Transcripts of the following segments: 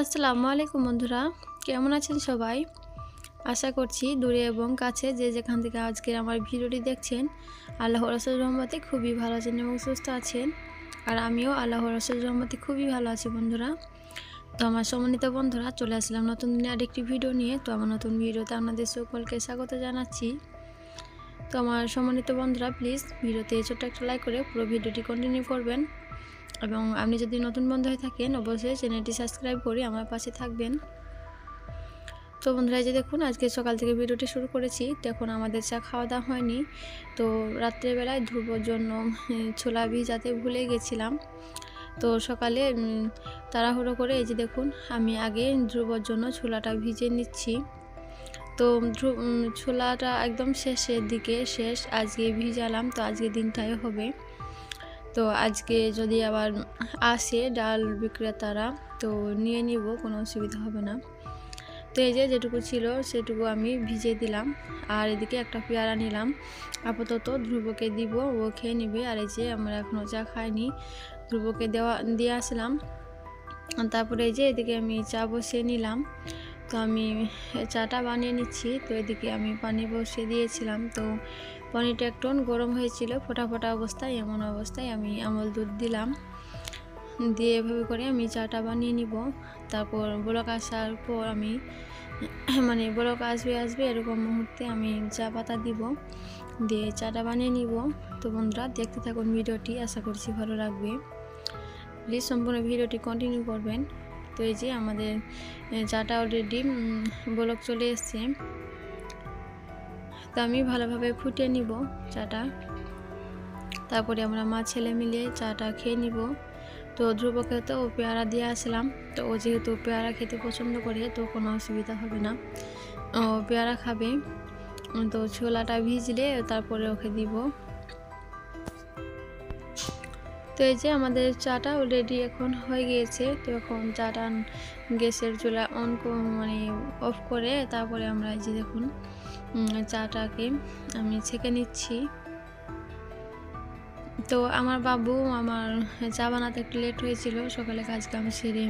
আসসালামু আলাইকুম বন্ধুরা, কেমন আছেন সবাই? আশা করছি দূরে এবং কাছে যে যেখান থেকে আজকের আমার ভিডিওটি দেখছেন আল্লাহ রসুল রহমতে খুবই ভালো আছেন এবং সুস্থ আছেন। আর আমিও আল্লাহ রসুল রহমতে খুবই ভালো আছি বন্ধুরা। তো আমার সম্মানিত বন্ধুরা, চলে আসলাম নতুন দিনে আরেকটি ভিডিও নিয়ে। তো আমার নতুন ভিডিওতে আপনাদের সকলকে স্বাগত জানাচ্ছি। তো আমার সম্মানিত বন্ধুরা প্লিজ ভিডিওতে ছোট্ট একটা লাইক করে পুরো ভিডিওটি কন্টিনিউ করবেন। এবং আপনি যদি নতুন বন্ধু হয়ে থাকেন, অবশ্যই চ্যানেলটি সাবস্ক্রাইব করে আমার পাশে থাকবেন। তো বন্ধুরা, এই যে দেখুন, আজকে সকাল থেকে ভিডিওটি শুরু করেছি। দেখুন, আমাদের চা খাওয়া দাওয়া হয়নি। তো রাত্রেবেলায় ধুবোর জন্য ছোলা ভিজাতে ভুলে গেছিলাম। তো সকালে তাড়াহুড়ো করে এই যে দেখুন, আমি আগে ধ্রুবর জন্য ছোলাটা ভিজে নিচ্ছি। তো ছোলাটা একদম শেষের দিকে শেষ, আজকে ভিজালাম, তো আজকে দিনটাই হবে। তো আজকে যদি আবার আসে ডাল বিক্রেতারা, তো নিয়ে নিব, কোনো অসুবিধা হবে না। তো এই যে যেটুকু ছিল সেটুকু আমি ভিজে দিলাম। আর এদিকে একটা পেয়ারা নিলাম। আপাতত ধ্রুবকে দিব, ও খেয়ে নিবে। আর এই যে আমরা এখনও চা খাইনি, ধ্রুবকে দেওয়া, দিয়ে আসলাম। তারপরে এই যে এদিকে আমি চা বসিয়ে নিলাম। তো আমি চাটা বানিয়ে নিচ্ছি। তো এদিকে আমি পানি বসিয়ে দিয়েছিলাম। তো পানিটা একটু গরম হয়েছিল, ফোটা ফোটা অবস্থায়, এমন অবস্থায় আমি আমল দুধ দিলাম। দিয়ে এভাবে করে আমি চাটা বানিয়ে নিব। তারপর বলক আসার পর আমি মানে বলক আসবে আসবে এরকম মুহূর্তে আমি চা পাতা দিব। দিয়ে চাটা বানিয়ে নিব। তো বন্ধুরা, দেখতে থাকুন ভিডিওটি, আশা করছি ভালো লাগবে। প্লিজ সম্পূর্ণ ভিডিওটি কন্টিনিউ করবেন। তো এই যে আমাদের চাটা অলরেডি বলক চলে এসছে। তো আমি ভালোভাবে ফুটিয়ে নিব চাটা। তারপরে আমরা মা ছেলে মিলে চাটা খেয়ে নিব। তো ধ্রুবকে তো ও পেয়ারা দিয়ে আসলাম। তো ও যেহেতু পেয়ারা খেতে পছন্দ করে, তো কোনো অসুবিধা হবে না। ও পেয়ারা খাবে। তো ছোলাটা ভিজলে তারপরে ওকে দিব। তো এই যে আমাদের চাটা অলরেডি এখন হয়ে গিয়েছে। তো এখন চাটা গ্যাসের চুলা অন মানে অফ করে তারপরে আমরা এই যে দেখুন চাটাকে আমি ছেঁকে নিচ্ছি। তো আমার বাবু আমার চা বানাতে একটু লেট হয়েছিল, সকালে কাজ কাম সেরে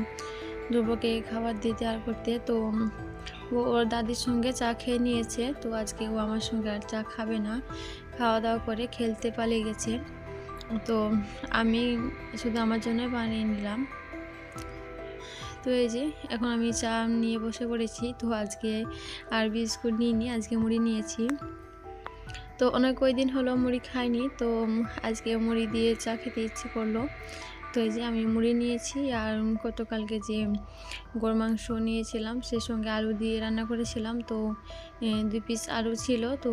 ধ্রুবকে খাবার দিতে আর করতে। তো ও ওর দাদির সঙ্গে চা খেয়ে নিয়েছে, তো আজকে ও আমার সঙ্গে আর চা খাবে না। খাওয়া দাওয়া করে খেলতে পালিয়ে গেছে। তো আমি শুধু আমার জন্য বানিয়ে নিলাম। তো এই যে, এখন আমি চা নিয়ে বসে পড়েছি। তো আজকে আর বিস্কুট নিইনি, আজকে মুড়ি নিয়েছি। তো অনেক ওই দিন হলো মুড়ি খাইনি, তো আজকে মুড়ি দিয়ে চা খেতে ইচ্ছে করল। তো এই যে আমি মুড়ি নিয়েছি আর গতকালকে যে গরু মাংস নিয়েছিলাম, সে সঙ্গে আলু দিয়ে রান্না করেছিলাম। তো দুই পিস আলু ছিল, তো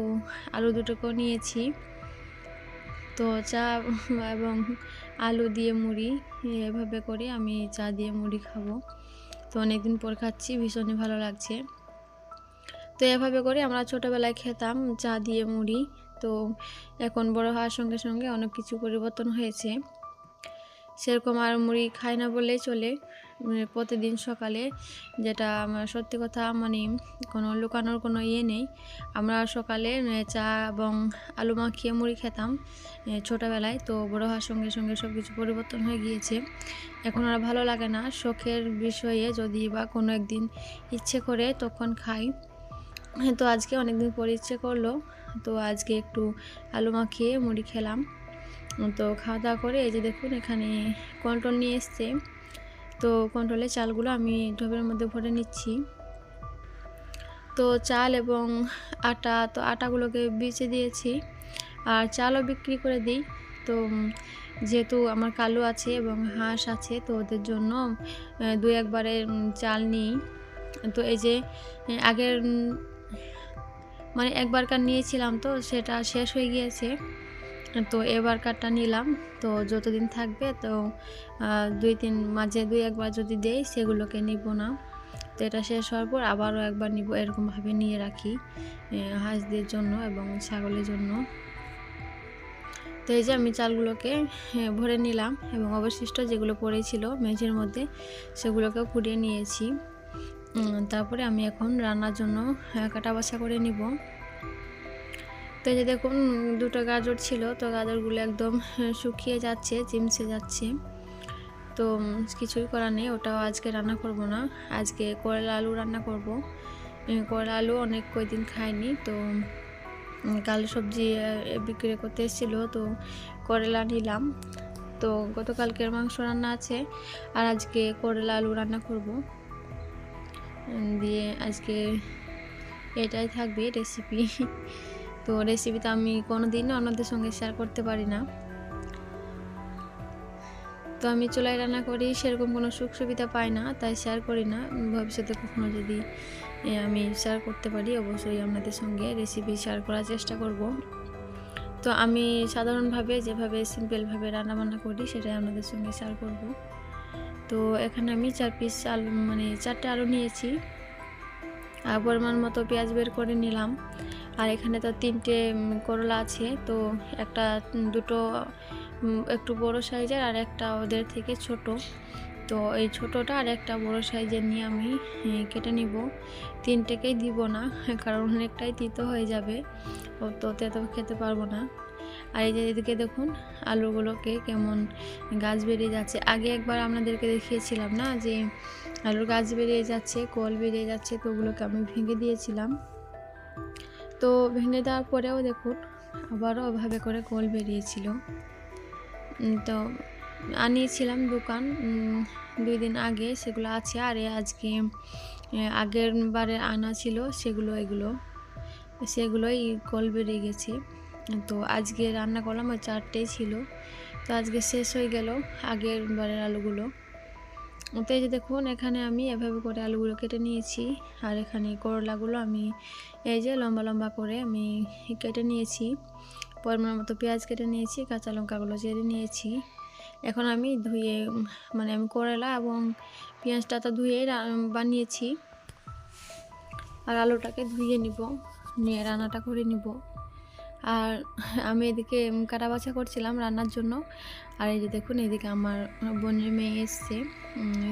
আলু দুটোকেও নিয়েছি। তো চা এবং আলু দিয়ে মুড়ি, এভাবে করে আমি চা দিয়ে মুড়ি খাব। তো অনেকদিন পর খাচ্ছি, ভীষণই ভালো লাগছে। তো এভাবে করে আমরা ছোটোবেলায় খেতাম চা দিয়ে মুড়ি। তো এখন বড় হওয়ার সঙ্গে সঙ্গে অনেক কিছু পরিবর্তন হয়েছে। সেরকম আর মুড়ি খায় না বললেই চলে। প্রতিদিন সকালে যেটা সত্যি কথা মানে কোনো লুকানোর কোনো ইয়ে নেই। আমরা সকালে চা এবং আলু মাখিয়ে মুড়ি খেতাম ছোটোবেলায়। তো বড় হওয়ার সঙ্গে সঙ্গে সব কিছু পরিবর্তন হয়ে গিয়েছে। এখন আর ভালো লাগে না। শখের বিষয়ে যদি বা কোনো একদিন ইচ্ছে করে তখন খাই। তো আজকে অনেক দিন পর ইচ্ছে করল। তো আজকে একটু আলু মাখিয়ে মুড়ি খেলাম। তো খাওয়া দাওয়া করে এই যে দেখুন এখানে কন্ট্রোল নিয়ে এসছে। তো কন্ট্রোলের চালগুলো আমি ঢোবের মধ্যে ভরে নিচ্ছি। তো চাল এবং আটা, তো আটাগুলোকে বেচে দিয়েছি। আর চালও বিক্রি করে দিই। তো যেহেতু আমার কালো আছে এবং হাঁস আছে, তো ওদের জন্য দু একবারে চাল নিই। তো এই যে আগের মানে একবারকার নিয়েছিলাম তো, সেটা শেষ হয়ে গিয়েছে। তো এবার এবারকারটা নিলাম। তো যতদিন থাকবে তো দুই তিন মাঝে দুই একবার যদি দেই সেগুলোকে নিব না। তো এটা শেষ হওয়ার পর আবারও একবার নিব এরকমভাবে নিয়ে রাখি হাঁসদের জন্য এবং ছাগলের জন্য। তো এই যে আমি চালগুলোকে ভরে নিলাম এবং অবশিষ্ট যেগুলো পড়েছিল মেঝের মধ্যে সেগুলোকে কুড়িয়ে নিয়েছি। তারপরে আমি এখন রান্নার জন্য কাটা বাছা করে নিব। তো এই যে দেখুন, দুটো গাজর ছিল, তো গাজরগুলো একদম শুকিয়ে যাচ্ছে চিমসে যাচ্ছে। তো কিছুই করার নেই, ওটাও আজকে রান্না করব না। আজকে করলা আলু রান্না করব। করলা আলু অনেক কয়দিন খাইনি, তো কাল সবজি বিক্রি করতে এসেছিল, তো করলা নিলাম। তো গতকালকের মাংস রান্না আছে, আর আজকে করলা আলু রান্না করব। দিয়ে আজকে এটাই থাকবে রেসিপি তো রেসিপিটা আমি কোনো দিন অন্যদের সঙ্গে শেয়ার করতে পারি না। তো আমি চুলায় রান্না করি, সেরকম কোনো সুখ সুবিধা পাই না, তাই শেয়ার করি না। ভবিষ্যতে কখনো যদি আমি শেয়ার করতে পারি, অবশ্যই আপনাদের সঙ্গে রেসিপি শেয়ার করার চেষ্টা করব। তো আমি সাধারণভাবে যেভাবে সিম্পলভাবে রান্নাবান্না করি, সেটাই আপনাদের সঙ্গে শেয়ার করব। তো এখানে আমি চার পিস আলু মানে চারটে আলু নিয়েছি। আর পরিমাণ মতো পেঁয়াজ বের করে নিলাম। আর এখানে তো তিনটে করলা আছে, তো একটা দুটো একটু বড় সাইজের আর একটা ওদের থেকে ছোট। তো এই ছোটোটা আর একটা বড় সাইজের নিয়ে আমি কেটে নিব। তিনটেকেই দিব না, কারণ অনেকটাই তিতো হয়ে যাবে, ও তো তেতো খেতে পারব না। আর এই যে এদিকে দেখুন, আলুগুলোকে কেমন গাছ বেরিয়ে যাচ্ছে। আগে একবার আপনাদেরকে দেখিয়েছিলাম না যে আলুর গাছ বেরিয়ে যাচ্ছে, কল বেরিয়ে যাচ্ছে, তো ওগুলোকে আমি ভেঙে দিয়েছিলাম। তো ভেঙে দেওয়ার পরেও দেখুন আবারও ওভাবে করে গোল বেরিয়েছিল। তো আনিয়েছিলাম দোকান দুই দিন আগে সেগুলো আছে, আর আজকে আগের বারে আনা ছিল সেগুলো, এগুলো, সেগুলোই গোল বেরিয়ে গেছে। তো আজকে রান্না করলাম, ওই চারটেই ছিল। তো আজকে শেষ হয়ে গেল আগের বারের আলুগুলো। তো এই যে দেখুন, এখানে আমি এভাবে করে আলুগুলো কেটে নিয়েছি। আর এখানে করলাগুলো আমি এই যে লম্বা লম্বা করে আমি কেটে নিয়েছি। পরিমাণ মতো পেঁয়াজ কেটে নিয়েছি, কাঁচা লঙ্কাগুলো চেড়ে নিয়েছি। এখন আমি ধুয়ে মানে আমি করলা এবং পেঁয়াজটা তো ধুয়েই রা- বানিয়েছি। আর আলুটাকে ধুয়ে নিব, নিয়ে রান্নাটা করে নিব। আর আমি এদিকে কাটা বাছা করছিলাম রান্নার জন্য। আর এই যে দেখুন, এদিকে আমার বোনের মেয়ে এসছে।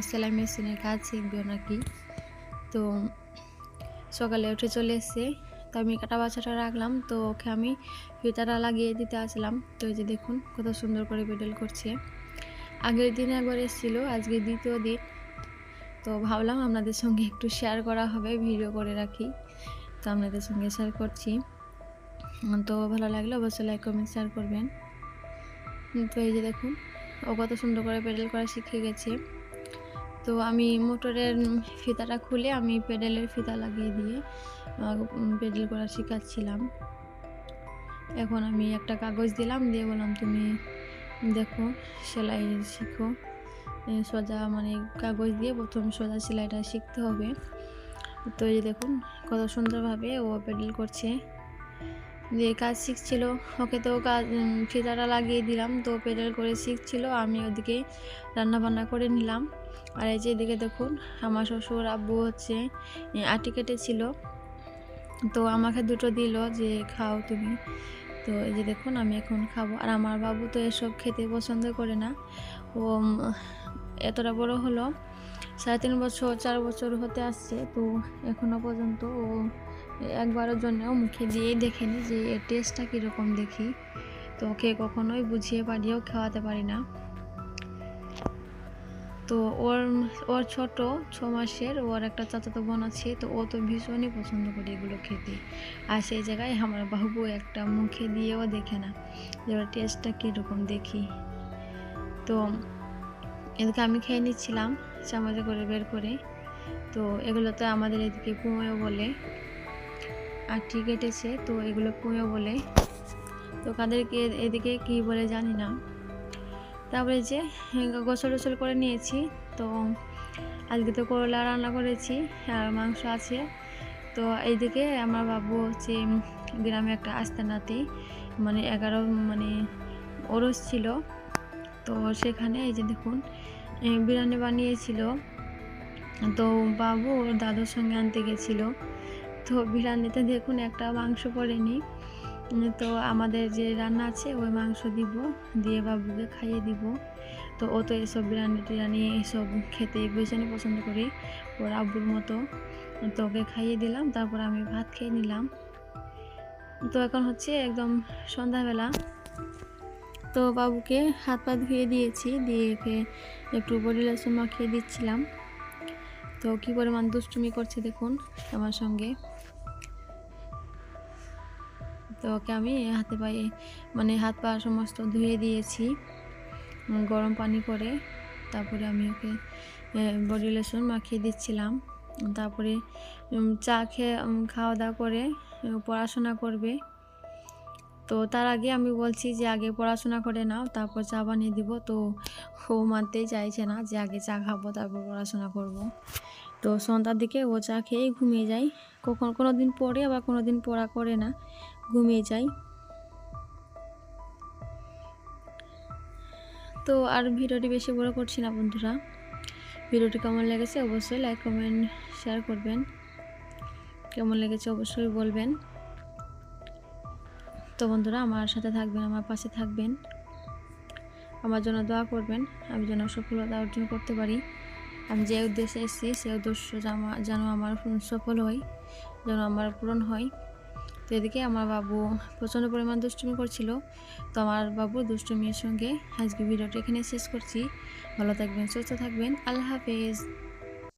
সেলাই মেশিনের কাজ শিখবে নাকি। তো সকালে উঠে চলে এসছে। তো আমি কাটা বাছাটা রাখলাম। তো ওকে আমি ফিতাটা লাগিয়ে দিতে আসলাম। তো এই যে দেখুন, কত সুন্দর করে পেডেল করছে। আগের দিন একবার এসেছিল, আজকে দ্বিতীয় দিন। তো ভাবলাম আপনাদের সঙ্গে একটু শেয়ার করা হবে ভিডিও করে রাখি। তো আপনাদের সঙ্গে শেয়ার করছি। তো ভালো লাগলে, অবশ্যই লাইক কমেন্ট শেয়ার করবেন। তো এই যে দেখুন, ও কত সুন্দর করে পেডেল করা শিখে গেছে। তো আমি মোটরের ফিতাটা খুলে আমি পেডেলের ফিতা লাগিয়ে দিয়ে পেডেল করা শেখাচ্ছিলাম। এখন আমি একটা কাগজ দিলাম, দিয়ে বললাম, তুমি দেখো, সেলাই শিখো। সোজা মানে কাগজ দিয়ে প্রথম সোজা সেলাইটা শিখতে হবে। তো এই দেখুন, কত সুন্দরভাবে ও পেডেল করছে। দিয়ে কাজ শিখছিল, ওকে তো কাজ ফিতাটা লাগিয়ে দিলাম, তো পেডেল করে শিখছিল, আমি ওদিকে রান্না বান্না করে নিলাম। আর এই যে এদিকে দেখুন, আমার শ্বশুর আব্বু হচ্ছে আটি কেটেছিল। তো আমাকে দুটো দিল যে, খাও তুমি। তো এই যে দেখুন, আমি এখন খাব। আর আমার বাবু তো এসব খেতে পছন্দ করে না। ও এতটা বড় হলো, সাড়ে তিন বছর, চার বছর হতে আসছে, তো এখনও পর্যন্ত ও একবারের জন্যও মুখে দিয়েই দেখেনি যে এর টেস্টটা কীরকম দেখি। তো ওকে কখনোই বুঝিয়ে পারিয়েও খাওয়াতে পারি না। তো ওর ওর ছোট ছ মাসের ওর একটা চাচাতো বোন আছে, তো ও তো ভীষণই পছন্দ করে এগুলো খেতে। আর সেই জায়গায় আমার বাবু একটা মুখে দিয়েও দেখে না যে ওর টেস্টটা কীরকম দেখি। তো এদিকে আমি খেয়ে নিচ্ছিলাম, চামচে করে বের করে। তো এগুলো তো আমাদের এদিকে পুঁয়েও বলে। আটি কেটেছে, তো এগুলো পুঁয়েও বলে। তো কাদেরকে এদিকে কী বলে জানি না। তারপরে যে গোসল টোসল করে নিয়েছি, তো আজকে তো করলা রান্না করেছি আর মাংস আছে। তো এইদিকে আমার বাবু হচ্ছে গ্রামে একটা আস্তানাতে মানে এগারো মানে ওরস ছিল। তো সেখানে এই যে দেখুন বিরিয়ানি বানিয়েছিল। তো বাবু ওর দাদুর সঙ্গে আনতে গেছিল। তো বিরিয়ানিতে দেখুন একটা মাংস পড়েনি। উম, তো আমাদের যে রান্না আছে ওই মাংস দিব দিয়ে বাবুকে খাইয়ে দিব। তো ও তো এসব বিরিয়ানি টিরানি এসব খেতে ভীষণই পছন্দ করি ওর আব্বুর মতো। তো ওকে খাইয়ে দিলাম তারপর আমি ভাত খেয়ে নিলাম। তো এখন হচ্ছে একদম সন্ধ্যাবেলা। তো বাবুকে হাত পা ধুয়ে দিয়েছি দিয়ে একটু বডি লোশন মাখিয়ে দিচ্ছিলাম। তো কী পরিমাণ দুষ্টুমি করছে দেখুন আমার সঙ্গে। তো ওকে আমি হাতে পায়ে মানে হাত পা সমস্ত ধুয়ে দিয়েছি গরম পানি করে। তারপরে আমি ওকে বডি লোশন মাখিয়ে দিচ্ছিলাম। তারপরে চা খেয়ে খাওয়া দাওয়া করে পড়াশোনা করবে। তো তার আগে আমি বলছি যে, আগে পড়াশোনা করে নাও, তারপর চা বানিয়ে দিব। তো ও মানতেই চাইছে না যে, আগে চা খাব, তারপর পড়াশোনা করব। তো সন্ধ্যার দিকে ও চা খেয়েই ঘুমিয়ে যায়। কখন কোনো দিন পরে আবার কোনো দিন পড়া করে না। ঘুমিয়ে যায়। তো আর ভিডিওটি বেশি বড় করছি না, বন্ধুরা। ভিডিওটি কেমন লেগেছে অবশ্যই লাইক, কমেন্ট, শেয়ার করবেন। কেমন লেগেছে অবশ্যই বলবেন। তো বন্ধুরা, আমার সাথে থাকবেন, আমার পাশে থাকবেন। আমার জন্য দোয়া করবেন। আমি যেন সফলতা অর্জন করতে পারি। আমি যে উদ্দেশ্যে এসেছি, সে উদ্দেশ্য যেন আমার সফল হয়, যেন আমার পূরণ হয়। তো এদিকে আমার বাবু প্রচণ্ড পরিমাণ দুষ্টুমি করছিল। তো আমার বাবু দুষ্টুমির সঙ্গে আজকে ভিডিওটা এখানে শেষ করছি। ভালো থাকবেন, সুস্থ থাকবেন। আল্লাহ হাফেজ।